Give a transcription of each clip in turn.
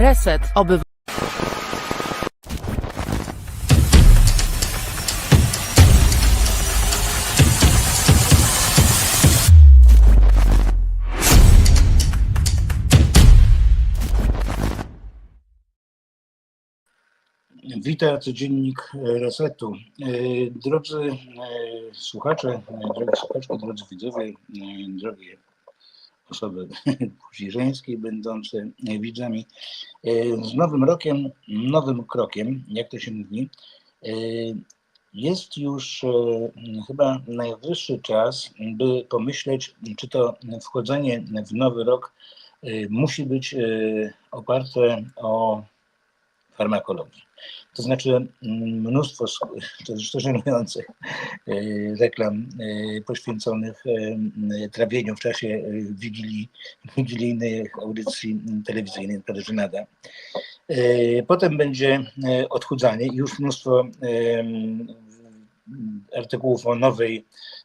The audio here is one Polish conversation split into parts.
Reset Obywatelski. Witam, codziennik Resetu. Drodzy e, słuchacze, e, drogie słuchaczki, drodzy widzowie, e, drogie osoby płci żeńskiej będące widzami. E, Z nowym rokiem, nowym krokiem, jak to się mówi, e, jest już e, chyba najwyższy czas, by pomyśleć, czy to wchodzenie w nowy rok e, musi być e, oparte o farmakologię. To znaczy mm, mnóstwo to zresztą żenujących e, reklam e, poświęconych e, trawieniu w czasie wigilii, wigilijnych audycji m, telewizyjnych, prawie że nada. E, Potem będzie odchudzanie i już mnóstwo artykułów o nowej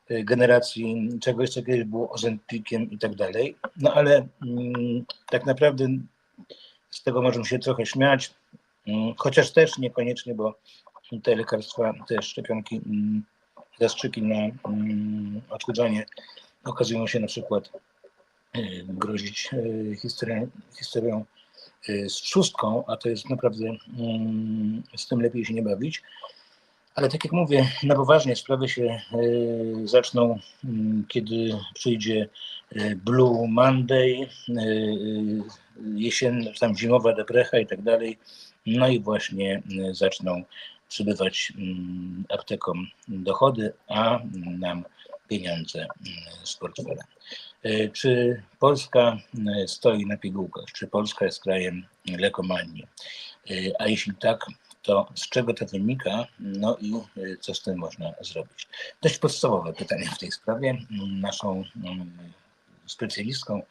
generacji czegoś, co kiedyś było ozempikiem i tak dalej. No ale mm, tak naprawdę z tego możemy się trochę śmiać, Chociaż też niekoniecznie, bo te lekarstwa, te szczepionki, mm, zastrzyki na mm, odchudzanie okazują się na przykład y, grozić y, histerią, histerią y, z trzustką, a to jest naprawdę mm, z tym lepiej się nie bawić. Ale tak jak mówię, na poważnie sprawy się y, zaczną, mm, kiedy przyjdzie y, Blue Monday, y, y, jesienna, tam zimowa deprecha i tak dalej. No i właśnie y, zaczną przybywać mm, aptekom dochody, a nam pieniądze mm, z portfela. Y, Czy Polska y, stoi na pigułkach? Czy Polska jest krajem lekomanii? A jeśli tak, to z czego to wynika? No i co z tym można zrobić? Dość podstawowe pytanie w tej sprawie. Naszą mm, specjalistką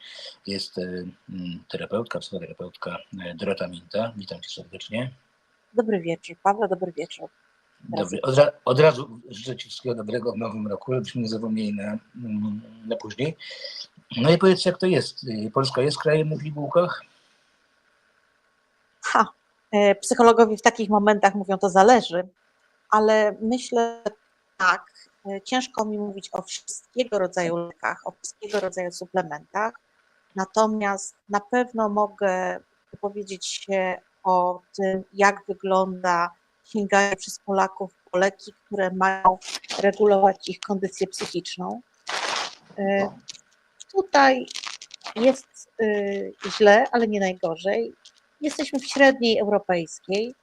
jest y, mm, terapeutka, psychoterapeutka y, Dorota Minta. Witam cię serdecznie. Dobry wieczór, Paweł, dobry wieczór. Dobry. Od, ra- od razu życzę Ci wszystkiego dobrego w nowym roku, żebyśmy nie zapomnieli na, mm, na później. No i powiedz, jak to jest? Y, Polska jest krajem na pigułkach? Ha, e, psychologowie w takich momentach mówią, to zależy, ale myślę tak, e, ciężko mi mówić o wszystkiego rodzaju lekach, o wszystkiego rodzaju suplementach, natomiast na pewno mogę powiedzieć się o tym, jak wygląda sięganie przez Polaków po leki, które mają regulować ich kondycję psychiczną. E, Tutaj jest e, źle, ale nie najgorzej. Jesteśmy w średniej europejskiej.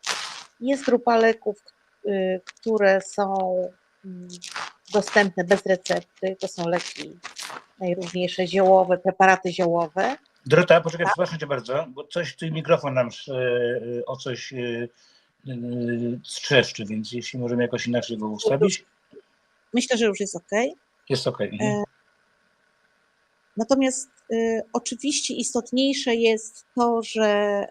Jest grupa leków, y, które są mm, dostępne bez recepty. To są leki najróżniejsze ziołowe, preparaty ziołowe. Dorota, poczekaj, przepraszam Cię bardzo, bo coś, tu mikrofon nam y, y, o coś y, y, strzeszczy, więc jeśli możemy jakoś inaczej go ustawić, Myślę, że już jest ok. jest ok. E, Natomiast oczywiście istotniejsze jest to, że,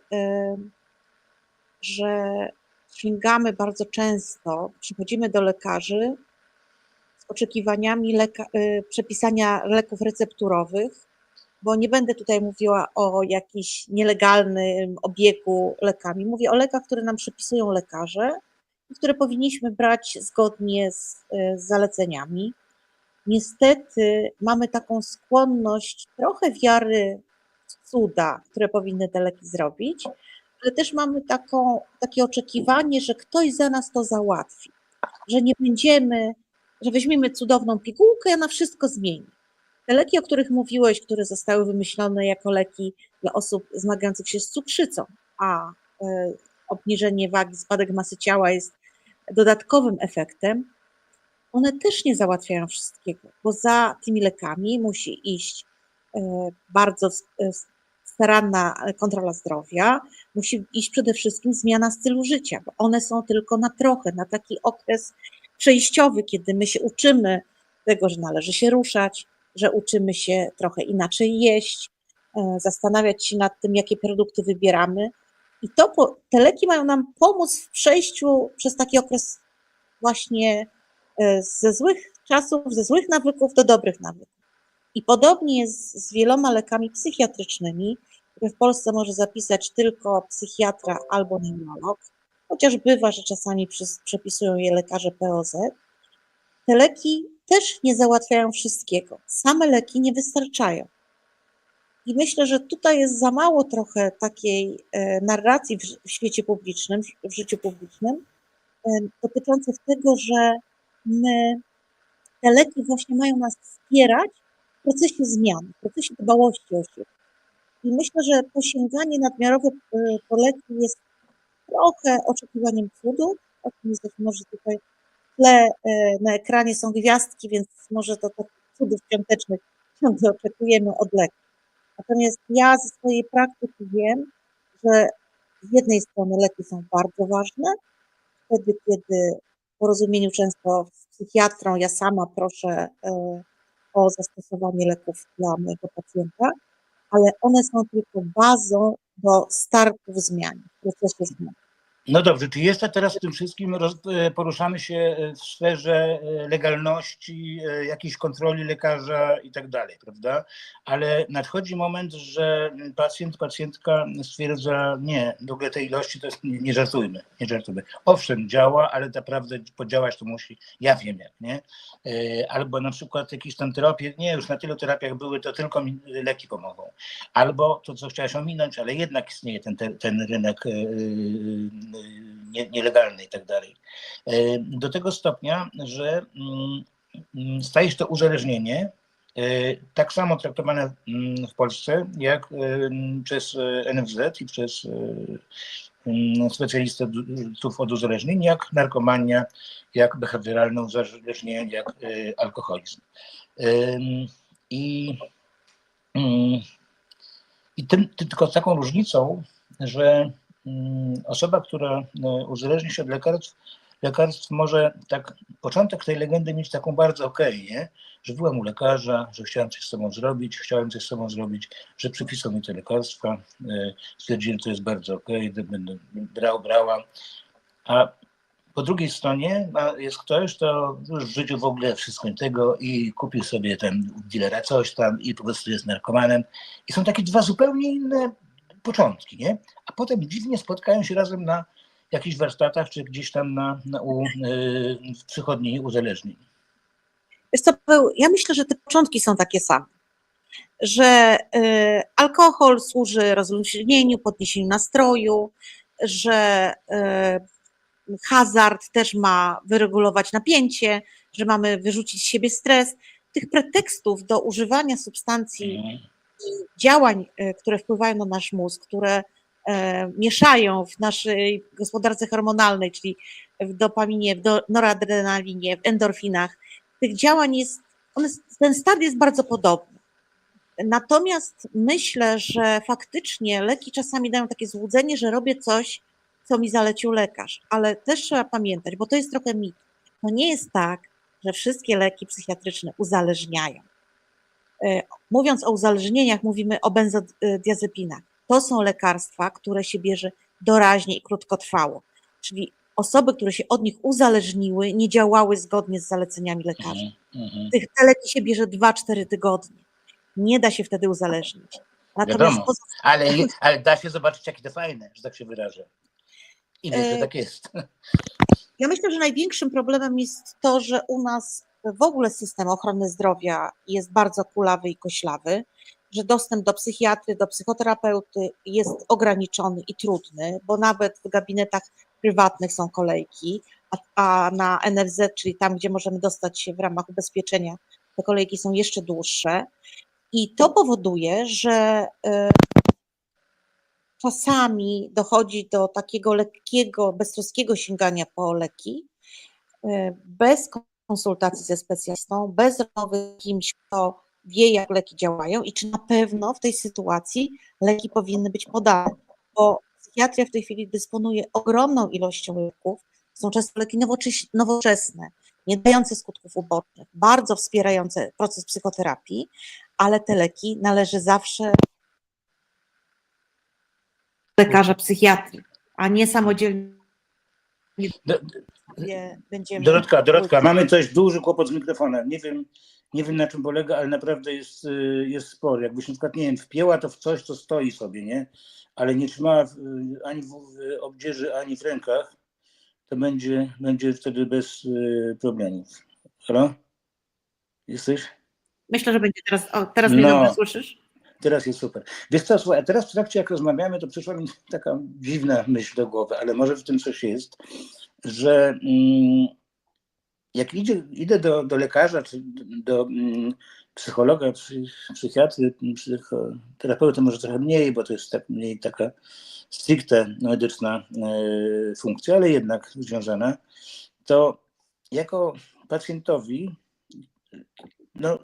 że sięgamy bardzo często, przychodzimy do lekarzy oczekiwaniami leka, y, przepisania leków recepturowych, bo nie będę tutaj mówiła o jakimś nielegalnym obiegu lekami. Mówię o lekach, które nam przepisują lekarze i które powinniśmy brać zgodnie z, y, z zaleceniami niestety mamy taką skłonność trochę wiary w cuda, które powinny te leki zrobić, ale też mamy taką, takie oczekiwanie, że ktoś za nas to załatwi, że nie będziemy, że weźmiemy cudowną pigułkę ona wszystko zmieni. Te leki, o których mówiłeś, które zostały wymyślone jako leki dla osób zmagających się z cukrzycą, a e, obniżenie wagi, spadek masy ciała jest dodatkowym efektem, one też nie załatwiają wszystkiego, bo za tymi lekami musi iść e, bardzo e, staranna kontrola zdrowia, musi iść przede wszystkim zmiana stylu życia, bo one są tylko na trochę, na taki okres przejściowy, kiedy my się uczymy tego, że należy się ruszać, że uczymy się trochę inaczej jeść, e, zastanawiać się nad tym, jakie produkty wybieramy. I to, te leki mają nam pomóc w przejściu przez taki okres właśnie e, ze złych czasów, ze złych nawyków do dobrych nawyków. I podobnie jest z wieloma lekami psychiatrycznymi, które w Polsce może zapisać tylko psychiatra albo neurolog, chociaż bywa, że czasami przepisują je lekarze POZ. Te leki też nie załatwiają wszystkiego. Same leki nie wystarczają. I myślę, że tutaj jest za mało trochę takiej e, narracji w, świecie publicznym, w- życiu publicznym, e, dotyczących tego, że my, te leki właśnie mają nas wspierać w procesie zmian, w procesie dbałości o siebie. I myślę, że to sięganie nadmiarowe e, po leki jest trochę oczekiwaniem cudu. O tym może tutaj tle e, na ekranie są gwiazdki, więc może to takich cudów świątecznych ciągle oczekujemy od leków. Natomiast ja ze swojej praktyki wiem, że z jednej strony leki są bardzo ważne, wtedy kiedy w porozumieniu często z psychiatrą ja sama proszę e, o zastosowanie leków dla mojego pacjenta, ale one są tylko bazą do startu w zmianie, w zmian. No dobrze, czy jeszcze teraz w tym wszystkim e, poruszamy się e, w sferze e, legalności, jakiejś kontroli lekarza i tak dalej, prawda? Ale nadchodzi moment, że pacjent, pacjentka stwierdza, nie, w ogóle tej ilości to jest, nie, nie żartujmy, nie żartujmy. Owszem, działa, ale naprawdę podziałać to musi, ja wiem jak, nie? Albo na przykład jakieś tam terapie, nie, już na tylu terapiach były, to tylko leki pomogą. Albo to, co chciałeś ominąć, ale jednak istnieje ten, ten, rynek nie, nielegalny i tak dalej. E, Do tego stopnia, że mm, mm, staje się to uzależnienie e, tak samo traktowane mm, w Polsce, jak em, przez e, NFZ i przez e, em, specjalistów od uzależnień, jak narkomania, jak behawioralne uzależnienie, jak e, alkoholizm. I, mm, i tym, tylko taką różnicą, że mm, osoba, która e, uzależni się od lekarstw, lekarstw może tak, początek tej legendy mieć taką bardzo okej, nie? Że byłem u lekarza, że chciałem coś z sobą zrobić, chciałem coś z sobą zrobić, że przypisał mi te lekarstwa, e, stwierdziłem, to jest bardzo okej, okay, będę brał, brała. A po drugiej stronie ma- jest ktoś, kto już w życiu w ogóle wszystko tego i kupił sobie ten u dealera coś tam i po prostu jest narkomanem. I są takie dwa zupełnie inne początki, nie? A potem dziwnie spotkają się razem na jakichś warsztatach, czy gdzieś tam na, na u, yy, w przychodni uzależnień. Wiesz co, ja myślę, że te początki są takie same. Że y, alkohol służy rozluźnieniu, podniesieniu nastroju, że y, hazard też ma wyregulować napięcie, że mamy wyrzucić z siebie stres. Tych pretekstów do używania substancji Mhm. Działań, e, które wpływają na nasz mózg, które e, mieszają w naszej gospodarce hormonalnej, czyli w dopaminie, w noradrenalinie, w endorfinach, tych działań jest, ten start jest bardzo podobny. Natomiast myślę, że faktycznie leki czasami dają takie złudzenie, że robię coś, co mi zalecił lekarz, ale też trzeba pamiętać, bo to jest trochę mit. To nie jest tak, że wszystkie leki psychiatryczne uzależniają. E, Mówiąc o uzależnieniach, mówimy o benzodiazepinach. To są lekarstwa, które się bierze doraźnie i krótkotrwało. Czyli osoby, które się od nich uzależniły, nie działały zgodnie z zaleceniami lekarzy. Mhm. Mhm. Tych te leki się bierze 2-4 tygodnie. Nie da się wtedy uzależnić. Natomiast Wiadomo. poza Ale, ale da się zobaczyć, jakie to fajne, że tak się wyrażę. I wiesz, że E, tak jest. Ja myślę, że największym problemem jest to, że u nas w ogóle system ochrony zdrowia jest bardzo kulawy i koślawy, że dostęp do psychiatry, do psychoterapeuty jest ograniczony i trudny, bo nawet w gabinetach prywatnych są kolejki, a, a na NFZ, czyli tam, gdzie możemy dostać się w ramach ubezpieczenia, te kolejki są jeszcze dłuższe. I to powoduje, że e, czasami dochodzi do takiego lekkiego, beztroskiego sięgania po leki, e, bez konsultacji ze specjalistą, bez rozmowy z kimś, kto wie, jak leki działają i czy na pewno w tej sytuacji leki powinny być podane, bo psychiatria w tej chwili dysponuje ogromną ilością leków, są często leki nowoczesne, nie dające skutków ubocznych, bardzo wspierające proces psychoterapii, ale te leki należy zawsze lekarza psychiatrii, a nie samodzielnie Sobie będziemy. Dorotka, Dorotka, mamy coś duży kłopot z mikrofonem. Nie wiem, nie wiem na czym polega, ale naprawdę jest, y, jest spory. Jakbyś na przykład, nie wiem, wpięła to w coś, co stoi sobie, nie? Ale nie trzymała w, ani w, w obdzieży, ani w rękach, to będzie, będzie wtedy bez y, problemów. Halo? Jesteś? Myślę, że będzie teraz. O, teraz mnie No. dobrze słyszysz? Teraz jest super. Wiesz co, słuchaj, a teraz w trakcie jak rozmawiamy, to przyszła mi taka dziwna myśl do głowy, ale może w tym coś jest, że mm, jak idzie, idę do, do lekarza, czy do mm, psychologa, psy, psychiatry, psychoterapeuty może trochę mniej, bo to jest tak mniej taka stricte medyczna e, funkcja, ale jednak związana, to jako pacjentowi no,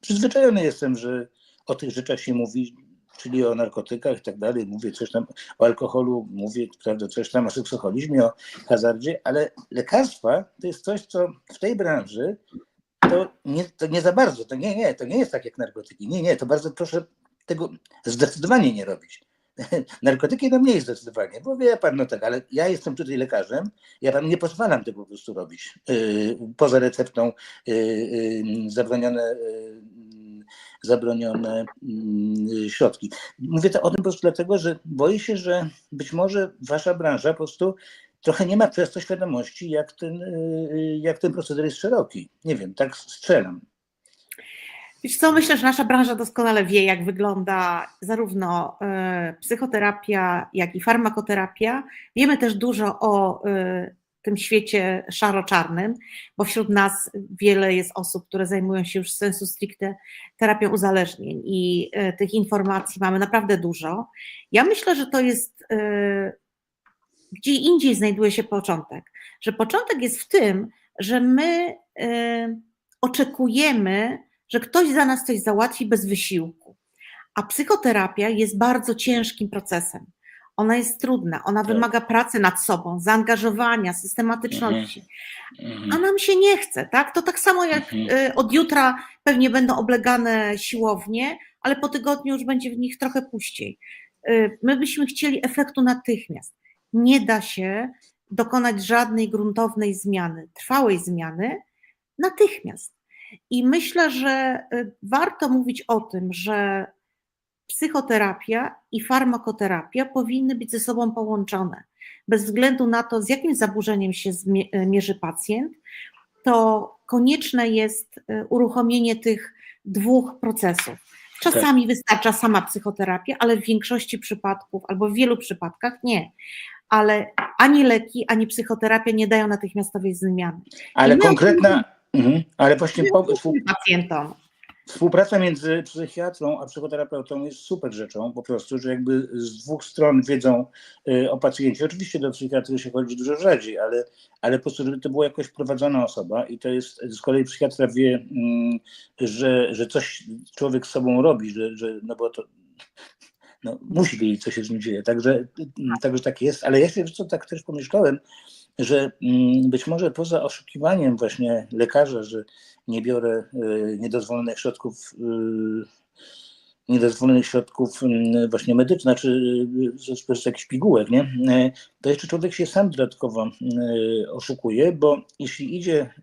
przyzwyczajony jestem, że o tych rzeczach się mówi, czyli o narkotykach i tak dalej, mówię coś tam o alkoholu, mówię prawda, coś tam o seksoholizmie, o hazardzie, ale lekarstwa to jest coś, co w tej branży to nie, to nie za bardzo, to nie, nie, to nie jest tak jak narkotyki, nie, nie, to bardzo proszę tego zdecydowanie nie robić. Narkotyki no mniej zdecydowanie, bo wie pan, no tak, ale ja jestem tutaj lekarzem, ja panu nie pozwalam tego po prostu robić. Yy, poza receptą yy, yy, zabronione, yy, zabronione yy, środki. Mówię to o tym po prostu dlatego, że boję się, że być może wasza branża po prostu trochę nie ma przez to świadomości, jak ten, yy, jak ten proceder jest szeroki. Nie wiem, tak strzelam. Wiesz co, myślę, że nasza branża doskonale wie, jak wygląda zarówno e, psychoterapia, jak i farmakoterapia. Wiemy też dużo o tym świecie szaro-czarnym, bo wśród nas wiele jest osób, które zajmują się już sensu stricte terapią uzależnień i e, tych informacji mamy naprawdę dużo. Ja myślę, że to jest e, gdzie indziej znajduje się początek. Że początek jest w tym, że my e, oczekujemy, że ktoś za nas coś załatwi bez wysiłku. A psychoterapia jest bardzo ciężkim procesem. Ona jest trudna, ona Tak. wymaga pracy nad sobą, zaangażowania, systematyczności. Mhm. A nam się nie chce, tak? To tak samo jak Mhm. y, od jutra pewnie będą oblegane siłownie, ale po tygodniu już będzie w nich trochę puściej. Y, My byśmy chcieli efektu natychmiast. Nie da się dokonać żadnej gruntownej zmiany, trwałej zmiany natychmiast. I myślę, że y, warto mówić o tym, że psychoterapia i farmakoterapia powinny być ze sobą połączone. Bez względu na to, z jakim zaburzeniem się y, mierzy pacjent, to konieczne jest y, uruchomienie tych dwóch procesów. Czasami wystarcza sama psychoterapia, ale w większości przypadków albo w wielu przypadkach nie. Ale ani leki, ani psychoterapia nie dają natychmiastowej zmiany. Ale konkretna, mhm. ale właśnie po, Pacjentom. Współpraca między psychiatrą a psychoterapeutą jest super rzeczą, po prostu, że jakby z dwóch stron wiedzą y, o pacjencie. Oczywiście do psychiatry się chodzi dużo rzadziej, ale, ale po prostu, żeby to była jakoś prowadzona osoba i to jest, z kolei psychiatra wie, mm, że, że coś człowiek z sobą robi, że, że no bo to no, musi wiedzieć, co się z nim dzieje. Także, mm, także tak jest, ale ja się co tak też pomyślałem, że mm, być może poza oszukiwaniem właśnie lekarza, że nie biorę y, niedozwolonych środków, y, niedozwolonych środków y, właśnie medycznych, znaczy y, z, jakichś pigułek, nie? To jeszcze człowiek się sam dodatkowo oszukuje, bo jeśli idzie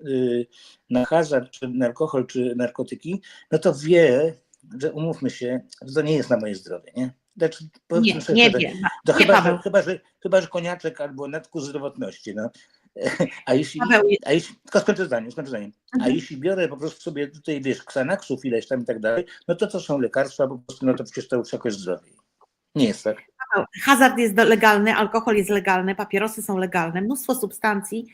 na hazard, czy na alkohol, czy narkotyki, no to wie, że umówmy się, że to nie jest na moje zdrowie, nie? Znaczy, Nie, nie wiem. to Nie, chyba, że, chyba, że, chyba, że koniaczek albo nadku zdrowotności. No. A jeśli, a jeśli, tylko skończę zdanie, skończę zdanie. A Mhm. jeśli biorę po prostu sobie tutaj, wiesz, ksanaksów ileś tam i tak dalej, no to to są lekarstwa, po prostu, no to przecież to już jakoś zdrowie. Nie jest tak. Hazard jest legalny, alkohol jest legalny, papierosy są legalne, mnóstwo substancji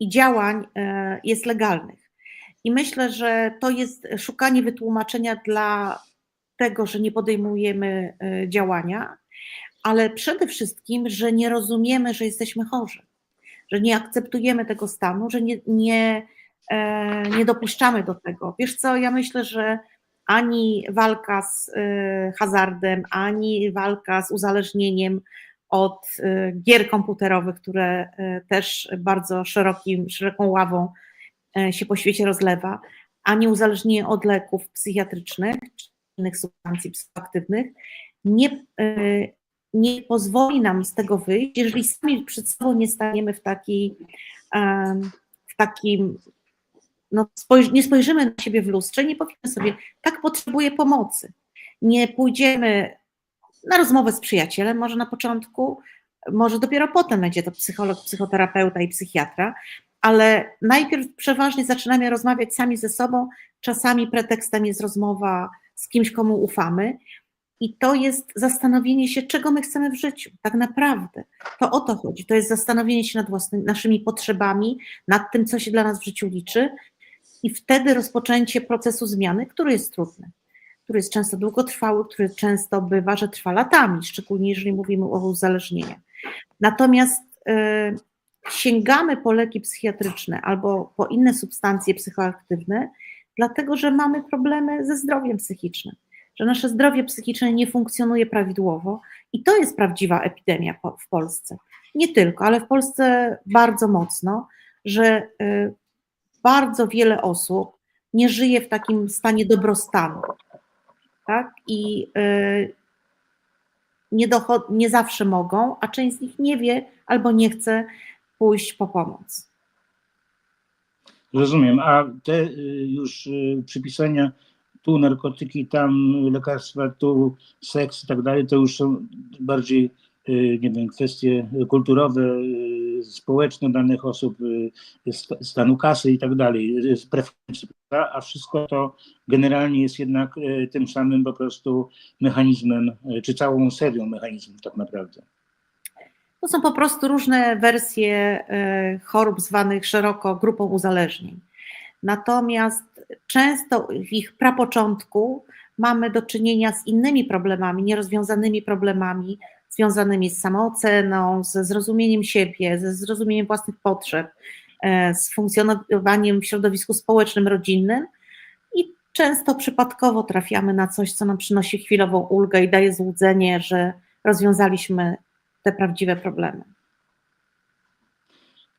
i działań e, jest legalnych. I myślę, że to jest szukanie wytłumaczenia dla tego, że nie podejmujemy e, działania, ale przede wszystkim, że nie rozumiemy, że jesteśmy chorzy, że nie akceptujemy tego stanu, że nie, nie, e, nie dopuszczamy do tego. Wiesz co, ja myślę, że ani walka z y, hazardem, ani walka z uzależnieniem od gier komputerowych, które też bardzo szerokim, szeroką ławą się po świecie rozlewa, ani uzależnienie od leków psychiatrycznych innych substancji psychoaktywnych nie, y, nie pozwoli nam z tego wyjść, jeżeli sami przed sobą nie staniemy w, taki, w takim no, nie spojrzymy na siebie w lustrze, nie powiemy sobie, tak potrzebuję pomocy. Nie pójdziemy na rozmowę z przyjacielem, może na początku, może dopiero potem będzie to psycholog, psychoterapeuta i psychiatra, ale najpierw przeważnie zaczynamy rozmawiać sami ze sobą. Czasami pretekstem jest rozmowa z kimś, komu ufamy. I to jest zastanowienie się, czego my chcemy w życiu, tak naprawdę. To o to chodzi. To jest zastanowienie się nad własnymi, naszymi potrzebami, nad tym, co się dla nas w życiu liczy, i wtedy rozpoczęcie procesu zmiany, który jest trudny, który jest często długotrwały, który często bywa, że trwa latami, szczególnie jeżeli mówimy o uzależnieniu. Natomiast y, sięgamy po leki psychiatryczne albo po inne substancje psychoaktywne, dlatego że mamy problemy ze zdrowiem psychicznym, że nasze zdrowie psychiczne nie funkcjonuje prawidłowo i to jest prawdziwa epidemia w Polsce. Nie tylko, ale w Polsce bardzo mocno, że y, bardzo wiele osób nie żyje w takim stanie dobrostanu. Tak? I y, nie, nie zawsze mogą, a część z nich nie wie albo nie chce pójść po pomoc. Rozumiem, a te y, już y, przypisania tu narkotyki, tam lekarstwa, tu seks i tak dalej, to już są bardziej, y, nie wiem, kwestie kulturowe, społeczne danych osób, sta- stanu kasy i tak dalej, a wszystko to generalnie jest jednak tym samym po prostu mechanizmem, czy całą serią mechanizmów tak naprawdę. To są po prostu różne wersje e, chorób zwanych szeroko grupą uzależnień. Natomiast często w ich prapoczątku mamy do czynienia z innymi problemami, nierozwiązanymi problemami związanymi z samooceną, ze zrozumieniem siebie, ze zrozumieniem własnych potrzeb, e, z funkcjonowaniem w środowisku społecznym, rodzinnym i często przypadkowo trafiamy na coś, co nam przynosi chwilową ulgę i daje złudzenie, że rozwiązaliśmy te prawdziwe problemy.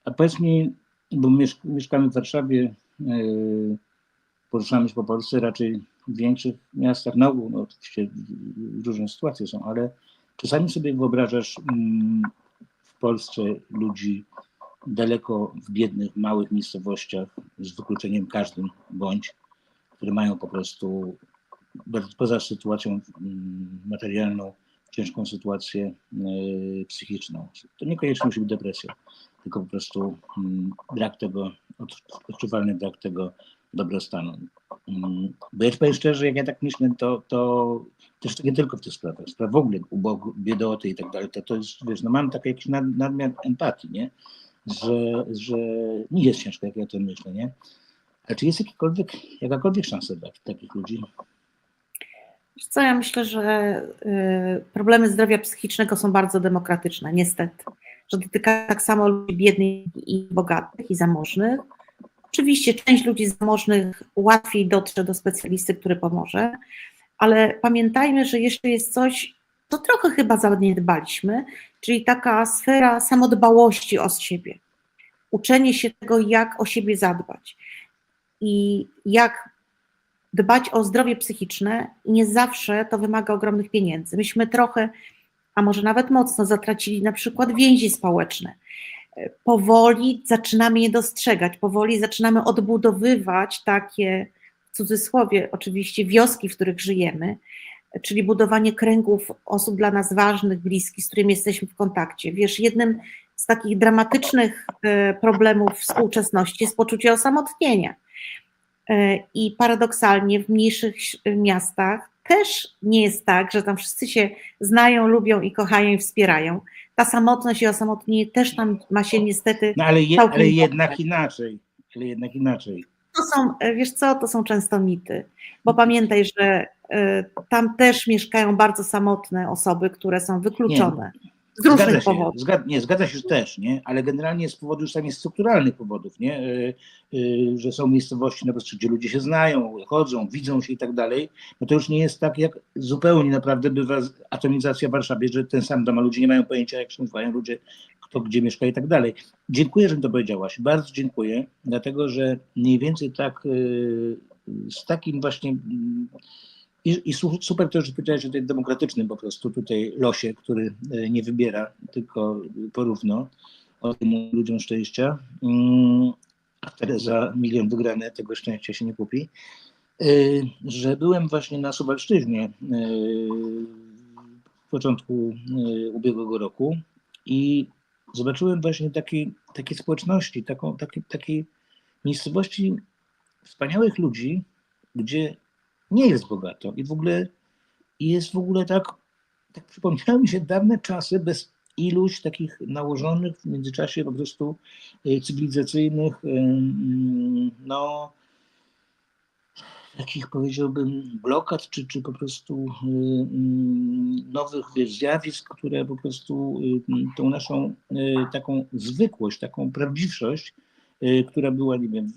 A powiedz mi, bo miesz, mieszkamy w Warszawie, yy, poruszamy się po Polsce, raczej w większych miastach, no, no oczywiście różne sytuacje są, ale czasami sobie wyobrażasz mm, w Polsce ludzi daleko w biednych, małych miejscowościach, z wykluczeniem każdym bądź, które mają po prostu poza sytuacją mm, materialną, ciężką sytuację yy, psychiczną. To niekoniecznie musi być depresja tylko po prostu mm, brak tego, odczu- odczuwalny brak tego dobrostanu. Mm, Bo ja powiem szczerze, jak ja tak myślę, to, to też nie tylko w tych sprawach, spraw w ogóle ubog, biedoty i tak dalej, to, to jest, wiesz, no mam taki jakiś nad, nadmiar empatii, nie? Że, że nie jest ciężko, jak ja to myślę, nie? Czy jest jakikolwiek, jakakolwiek szansa dla takich ludzi? Co ja myślę, że y, problemy zdrowia psychicznego są bardzo demokratyczne, niestety. Że dotyka tak samo ludzi biednych i bogatych i zamożnych. Oczywiście część ludzi zamożnych łatwiej dotrze do specjalisty, który pomoże, ale pamiętajmy, że jeszcze jest coś, to trochę chyba zaniedbaliśmy, czyli taka sfera samodbałości o siebie. Uczenie się tego, jak o siebie zadbać i jak dbać o zdrowie psychiczne i nie zawsze to wymaga ogromnych pieniędzy. Myśmy trochę, a może nawet mocno zatracili na przykład więzi społeczne. Powoli zaczynamy je dostrzegać, powoli zaczynamy odbudowywać takie, w cudzysłowie oczywiście, wioski, w których żyjemy, czyli budowanie kręgów osób dla nas ważnych, bliskich, z którymi jesteśmy w kontakcie. Wiesz, jednym z takich dramatycznych e, problemów współczesności jest poczucie osamotnienia. E, I paradoksalnie w mniejszych miastach też nie jest tak, że tam wszyscy się znają, lubią i kochają i wspierają. Ta samotność i osamotnienie też tam ma się niestety. No ale, je, ale jednak inaczej, ale jednak inaczej. To są, e, wiesz co, to są często mity, bo pamiętaj, że e, tam też mieszkają bardzo samotne osoby, które są wykluczone z różnych Zgadza się, powodów. nie, zgadza się też, nie? ale generalnie z powodu już takich strukturalnych powodów, nie? Y, y, że są miejscowości, na przykład, gdzie ludzie się znają, chodzą, widzą się i tak dalej, no to już nie jest tak, jak zupełnie naprawdę bywa atomizacja w Warszawie, że ten sam dom, a ludzie nie mają pojęcia, jak się nazywają ludzie, kto gdzie mieszka i tak dalej. Dziękuję, że mi to powiedziałaś, bardzo dziękuję, dlatego że mniej więcej tak y, z takim właśnie mm, i, I su- super to, że powiedziałeś o tej demokratycznym po prostu tutaj losie, który e, nie wybiera, tylko porówno o tym ludziom szczęścia. Mm, wtedy za milion wygrane tego szczęścia się nie kupi, y, że byłem właśnie na Suwalszczyźnie y, w początku ubiegłego roku i zobaczyłem właśnie takiej społeczności, taką, takiej, takiej miejscowości wspaniałych ludzi, gdzie nie jest bogato i w ogóle jest w ogóle tak, tak przypomniały mi się dawne czasy bez iluś takich nałożonych w międzyczasie po prostu y, cywilizacyjnych, y, mm, no takich powiedziałbym blokad, czy, czy po prostu y, mm, nowych zjawisk, które po prostu tą naszą taką zwykłość, taką prawdziwszość, która była, nie wiem,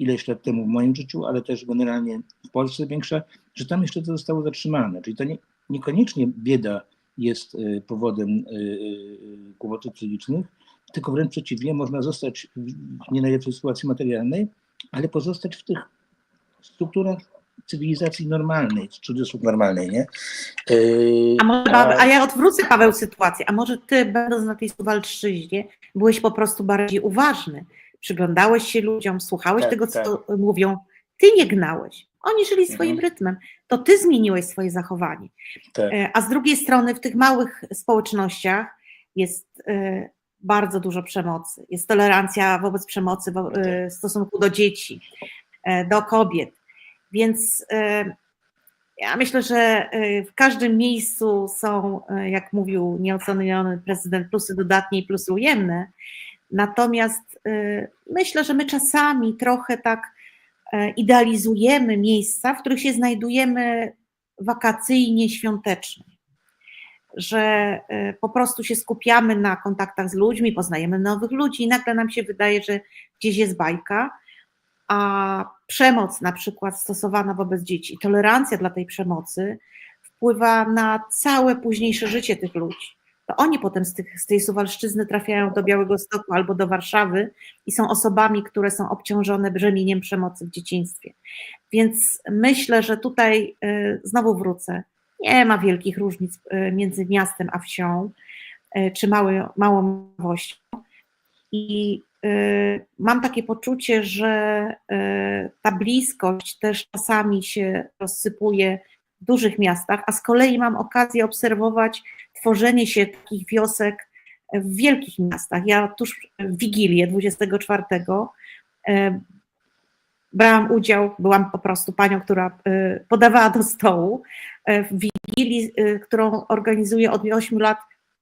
ileś lat temu w moim życiu, ale też generalnie w Polsce większa, że tam jeszcze to zostało zatrzymane. Czyli to nie, niekoniecznie bieda jest y, powodem y, y, kłopotów psychicznych, tylko wręcz przeciwnie, można zostać w nie najlepszej sytuacji materialnej, ale pozostać w tych strukturach cywilizacji normalnej, w cudzysłów normalnej, nie? Y, A, może, a ja odwrócę, Paweł, sytuację. A może ty, będąc na tej Suwalszczyźnie, byłeś po prostu bardziej uważny? Przyglądałeś się ludziom, słuchałeś Tak, tego, co tak. mówią. Ty nie gnałeś. Oni żyli swoim Mhm. rytmem. To ty zmieniłeś swoje zachowanie. tak. E, A z drugiej strony w tych małych społecznościach jest e, bardzo dużo przemocy. Jest tolerancja wobec przemocy wo- e, w stosunku do dzieci, do kobiet. Więc ja myślę, że w każdym miejscu są, jak mówił nieoceniony prezydent, plusy dodatnie i plusy ujemne. Natomiast e, myślę, że my czasami trochę tak e, idealizujemy miejsca, w których się znajdujemy wakacyjnie, świątecznie. Że e, po prostu się skupiamy na kontaktach z ludźmi, poznajemy nowych ludzi i nagle nam się wydaje, że gdzieś jest bajka, a przemoc na przykład stosowana wobec dzieci, tolerancja dla tej przemocy wpływa na całe późniejsze życie tych ludzi. To oni potem z, tych, z tej Suwalszczyzny trafiają do Białego Stoku albo do Warszawy i są osobami, które są obciążone brzemieniem przemocy w dzieciństwie. Więc myślę, że tutaj y, znowu wrócę. Nie ma wielkich różnic y, między miastem a wsią, y, czy mały, małą włością. I mam takie poczucie, że ta bliskość też czasami się rozsypuje w dużych miastach, a z kolei mam okazję obserwować tworzenie się takich wiosek w wielkich miastach. Ja tuż w Wigilię 24 y, brałam udział, byłam po prostu panią, która y, podawała do stołu y, w Wigilii, którą organizuje od 8 lat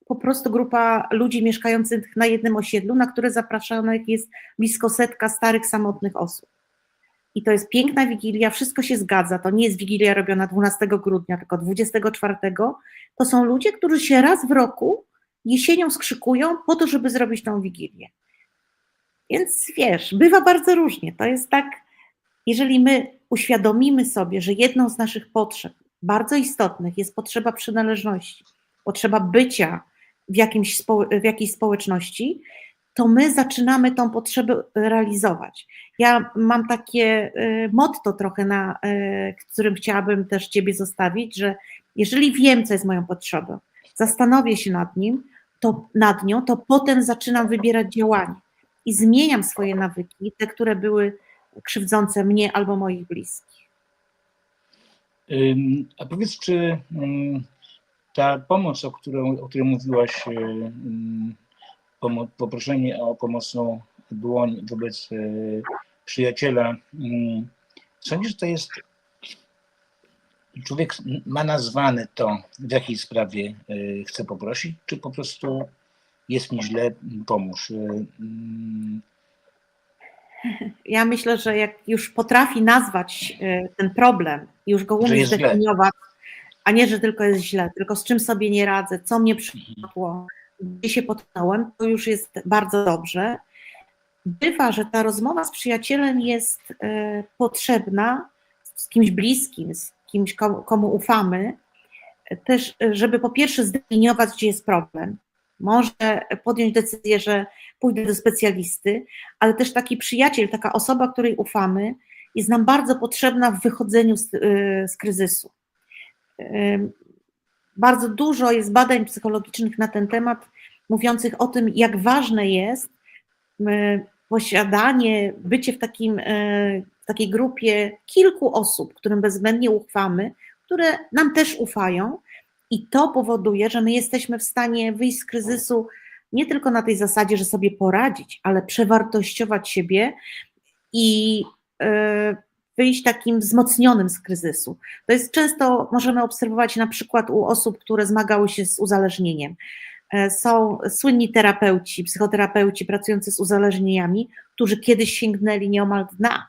po prostu grupa ludzi mieszkających na jednym osiedlu, na które zapraszanych jest blisko setka starych, samotnych osób. I to jest piękna wigilia, wszystko się zgadza. To nie jest wigilia robiona 12 grudnia, tylko 24. To są ludzie, którzy się raz w roku jesienią skrzykują po to, żeby zrobić tą wigilię. Więc wiesz, bywa bardzo różnie. To jest tak, jeżeli my uświadomimy sobie, że jedną z naszych potrzeb, bardzo istotnych, jest potrzeba przynależności, potrzeba bycia w, jakimś, w jakiejś społeczności, to my zaczynamy tą potrzebę realizować. Ja mam takie y, motto trochę, na y, którym chciałabym też Ciebie zostawić, że jeżeli wiem, co jest moją potrzebą, zastanowię się nad nim, to nad nią, to potem zaczynam wybierać działanie i zmieniam swoje nawyki, te, które były krzywdzące mnie albo moich bliskich. A powiedz, czy ta pomoc, o, którą, o której mówiłaś, poproszenie o pomocną dłoń wobec y, przyjaciela, ym, sądzisz, że to jest. Człowiek ma nazwane to, w jakiej sprawie y, chce poprosić, czy po prostu jest mi źle, pomóż. Y, ym, Ja myślę, że jak już potrafi nazwać ten problem, już go umie zdefiniować, a nie, że tylko jest źle, tylko z czym sobie nie radzę, co mnie przypadło, gdzie się potknąłem, to już jest bardzo dobrze. Bywa, że ta rozmowa z przyjacielem jest y, potrzebna z kimś bliskim, z kimś, komu, ufamy, też, y, żeby po pierwsze zdefiniować, gdzie jest problem. Może podjąć decyzję, że pójdę do specjalisty, ale też taki przyjaciel, taka osoba, której ufamy, jest nam bardzo potrzebna w wychodzeniu z, y, z kryzysu. Bardzo dużo jest badań psychologicznych na ten temat, mówiących o tym, jak ważne jest y, posiadanie, bycie w, takim, e, w takiej grupie kilku osób, którym bezwzględnie ufamy, które nam też ufają, i to powoduje, że my jesteśmy w stanie wyjść z kryzysu nie tylko na tej zasadzie, że sobie poradzić, ale przewartościować siebie i e, wyjść takim wzmocnionym z kryzysu. To jest często, możemy obserwować na przykład u osób, które zmagały się z uzależnieniem. E, Są słynni terapeuci, psychoterapeuci pracujący z uzależnieniami, którzy kiedyś sięgnęli nieomal dna,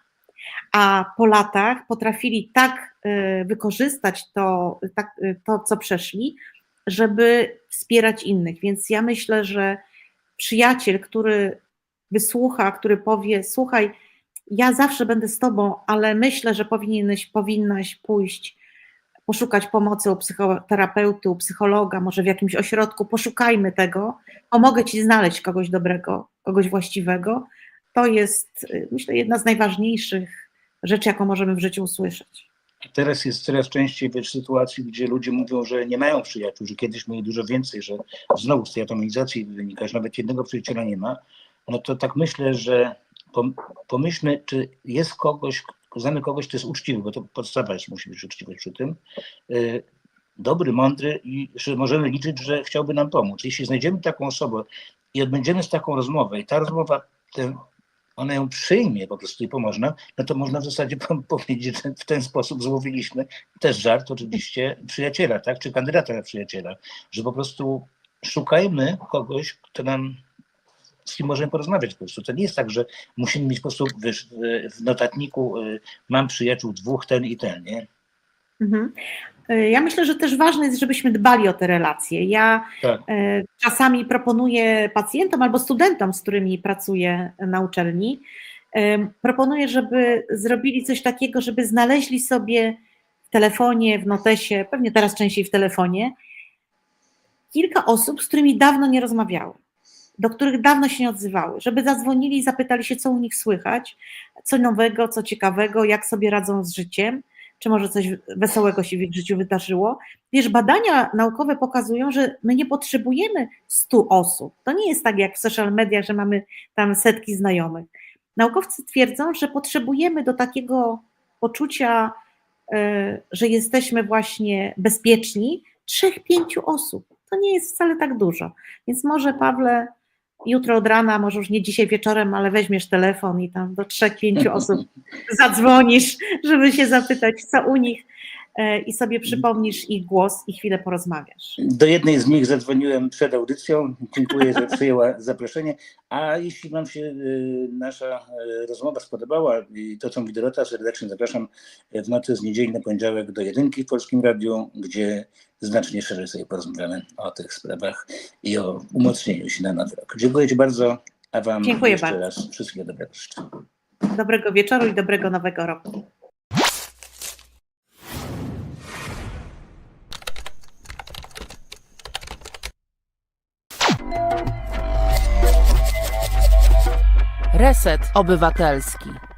a po latach potrafili tak e, wykorzystać to, tak, e, to, co przeszli, żeby wspierać innych. Więc ja myślę, że przyjaciel, który wysłucha, który powie: Słuchaj, ja zawsze będę z tobą, ale myślę, że powinieneś, powinnaś pójść, poszukać pomocy u psychoterapeuty, u psychologa, może w jakimś ośrodku, poszukajmy tego, pomogę ci znaleźć kogoś dobrego, kogoś właściwego. To jest, y, myślę, jedna z najważniejszych rzeczy, jaką możemy w życiu usłyszeć. Teraz jest coraz częściej wiesz, sytuacji, gdzie ludzie mówią, że nie mają przyjaciół, że kiedyś mieli dużo więcej, że znowu z tej atomizacji wynika, że nawet jednego przyjaciela nie ma. No to tak myślę, że pomyślmy, czy jest kogoś, znamy kogoś, kto jest uczciwy, bo to podstawa jest, musi być uczciwość przy tym. y, Dobry, mądry i że możemy liczyć, że chciałby nam pomóc. Jeśli znajdziemy taką osobę i odbędziemy z taką rozmowę i ta rozmowa, ten, ona ją przyjmie po prostu i pomoże nam, no to można w zasadzie po- powiedzieć, że w ten sposób złowiliśmy też żart oczywiście przyjaciela, tak, czy kandydata na przyjaciela, że po prostu szukajmy kogoś, kto nam z kim możemy porozmawiać po prostu. To nie jest tak, że musimy mieć po prostu wiesz, w, notatniku y, mam przyjaciół dwóch, ten i ten, nie? Mhm. Y, Ja myślę, że też ważne jest, żebyśmy dbali o te relacje. Ja Tak. e, czasami proponuję pacjentom albo studentom, z którymi pracuję na uczelni, proponuję, żeby zrobili coś takiego, żeby znaleźli sobie w telefonie, w notesie, pewnie teraz częściej w telefonie, kilka osób, z którymi dawno nie rozmawiały, do których dawno się nie odzywały, żeby zadzwonili i zapytali się, co u nich słychać, co nowego, co ciekawego, jak sobie radzą z życiem, czy może coś wesołego się w ich życiu wydarzyło. Wiesz, badania naukowe pokazują, że my nie potrzebujemy 100 osób. To nie jest tak jak w social mediach, że mamy tam setki znajomych. Naukowcy twierdzą, że potrzebujemy do takiego poczucia, e, że jesteśmy właśnie bezpieczni, trzech, pięciu osób. To nie jest wcale tak dużo. Więc może, Pawle, jutro od rana, może już nie dzisiaj wieczorem, ale weźmiesz telefon i tam do trzech, pięciu osób zadzwonisz, żeby się zapytać, co u nich i sobie przypomnisz ich głos i chwilę porozmawiasz. Do jednej z nich zadzwoniłem przed audycją. Dziękuję, że przyjęła zaproszenie. A jeśli Wam się y, nasza y, rozmowa spodobała i to, co mówi Dorota, serdecznie zapraszam w nocy z niedzieli na poniedziałek do jedynki w Polskim Radiu, gdzie znacznie szerzej sobie porozmawiamy o tych sprawach i o umocnieniu się na nowy rok. Dziękuję Ci bardzo, a Wam Dziękuję jeszcze bardzo. raz wszystkiego dobrego życzę. Dobrego wieczoru i dobrego nowego roku. Reset Obywatelski.